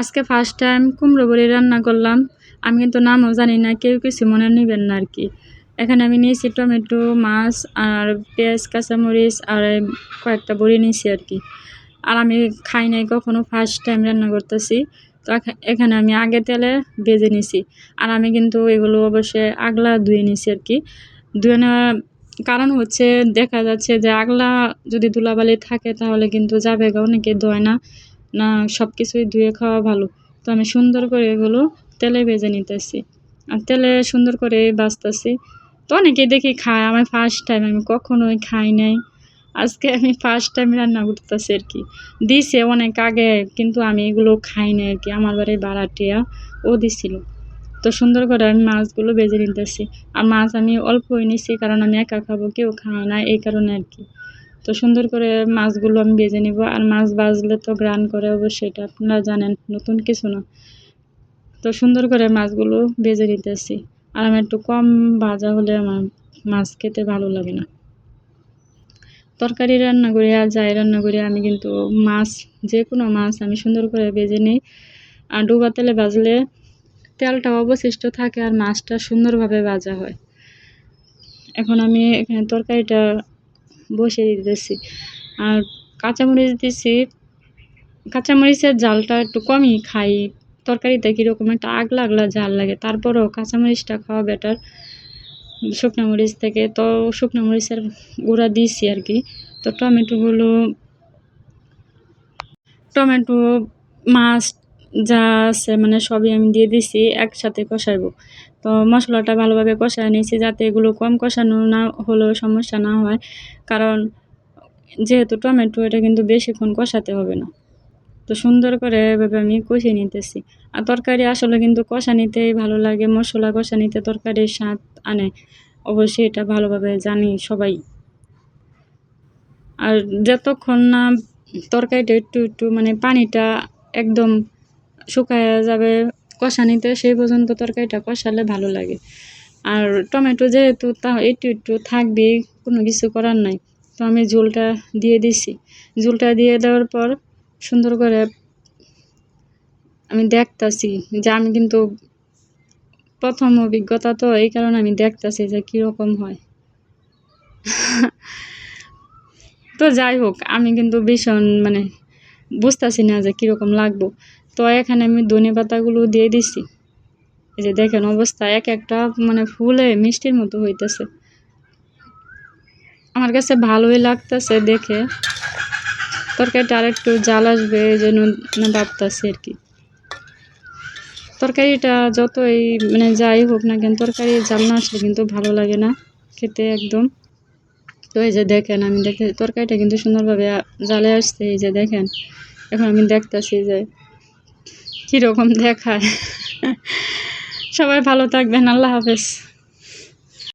আজকে first time কুমড়ো বড়ি রান্না করলাম। আমি কিন্তু নামও জানি না, কেউ কিছু মনে নেবেন না আর কি এখানে আমি নিয়েছি টমেটো, মাছ আর পেঁয়াজ, কাঁচামরিচ আর কয়েকটা বড়ি নিয়েছি আর কি আর আমি খাই নাই কখনো ফার্স্ট টাইম রান্না করতেছি। তো এখানে আমি আগে তেলে ভেজে নিছি। আর আমি কিন্তু এগুলো অবশ্যই আগলা ধুয়ে নিছি আর কি ধুয়ে নেওয়ার কারণ হচ্ছে দেখা যাচ্ছে যে আগলা যদি ধুলাবালি থাকে তাহলে কিন্তু যাবে অনেকে ধোয় না। না সব কিছুই ধুয়ে খাওয়া ভালো। তো আমি সুন্দর করে এগুলো তেলে ভেজে নিতেছি। আর তেলে সুন্দর করে বাছতেছি তো অনেকে দেখি খায়, আমার ফার্স্ট টাইম আমি কখনোই খাই নাই। আজকে আমি ফার্স্ট টাইম রান্না করতেছি আর কি। দিছে অনেক আগে, কিন্তু আমি এগুলো খাই নাই আর কি। আমার বাড়ির বাড়াটিয়া ও দিছিল। তো সুন্দর করে আমি মাছগুলো বেজে নিতেছি। আর মাছ আমি অল্পই নিছি, কারণ আমি একা খাব, কেউ খাওয়া না, এই কারণে আর কি। তো সুন্দর করে মাছগুলো আমি বেজে নিব। আর মাছ বাজলে তো গ্রান করে অবশ্যই, এটা আপনারা জানেন, নতুন কিছু না। তো সুন্দর করে মাছগুলো বেজে নিতেছি। আর আমার একটু কম ভাজা হলে আমার মাছ খেতে ভালো লাগে না। তরকারি রান্না করি আর যাই রান্না করি, আমি কিন্তু মাছ যে কোনো মাছ আমি সুন্দর করে বেজে নিই। আর ডুবা তেলে ভাজলে তেলটা অবশিষ্ট থাকে আর মাছটা সুন্দরভাবে ভাজা হয়। এখন আমি এখানে তরকারিটা বসিয়ে দিতেছি। আর কাঁচামরিচ দিছি। কাঁচামরিচের জালটা একটু কমই খাই। তরকারিতে কীরকম একটা আগলা আগলা ঝাল লাগে। তারপরেও কাঁচামরিচটা খাওয়া বেটার শুকনো মরিচ থেকে তো শুকনো মরিচের গুঁড়া দিয়েছি আর কি। তো টমেটোগুলো, টমেটো, মাছ যা আছে মানে সবই আমি দিয়ে দিছি, একসাথে কষাইবো। তো মশলাটা ভালোভাবে কষায় নিয়েছি যাতে এগুলো কম কষানো না হলেও সমস্যা না হয়। কারণ যেহেতু টমেটো, এটা কিন্তু বেশিক্ষণ কষাতে হবে না। তো সুন্দর করে এভাবে আমি কষিয়ে নিতেছি। আর তরকারি আসলে কিন্তু কষা নিতেই ভালো লাগে, মশলা কষা নিতে তরকারির স্বাদ আনে। অবশ্যই এটা ভালোভাবে জানি সবাই। আর যতক্ষণ না তরকারিটা একটু একটু মানে পানিটা একদম শুকায় যাবে কষানিতে সেই পর্যন্ত তরকারিটা কষালে ভালো লাগে। আর টমেটো যেহেতু তা একটু একটু থাকবেই কোনো কিছু করার নাই। তো আমি ঝোলটা দিয়ে দিছি। ঝোলটা দিয়ে দেওয়ার পর সুন্দর করে আমি দেখতাছি যে আমি কিন্তু প্রথম অভিজ্ঞতা তো এই কারণে আমি দেখতাছি যে কীরকম হয়। তো যাই হোক, আমি কিন্তু ভীষণ মানে বুঝতেছি না যে কীরকম লাগবো। তো এখানে আমি ধনে পাতাগুলো দিয়ে দিছি। এই যে দেখেন অবস্থা, এক একটা মানে ফুলে মিষ্টির মতো হইতেছে। আমার কাছে ভালোই লাগতেছে দেখে। তরকারিটা আর একটু জাল আসবে এই জন্য ভাবতেছি আর কি। তরকারিটা যতই মানে যাই হোক না কেন তরকারি জাল না আসলে কিন্তু ভালো লাগে না খেতে একদম। তো এই যে দেখেন, আমি দেখে, তরকারিটা কিন্তু সুন্দরভাবে জ্বালে আসছে, এই যে দেখেন। এখন আমি দেখতেছি যে কীরকম দেখায়। সবাই ভালো থাকবেন, আল্লাহ হাফেজ।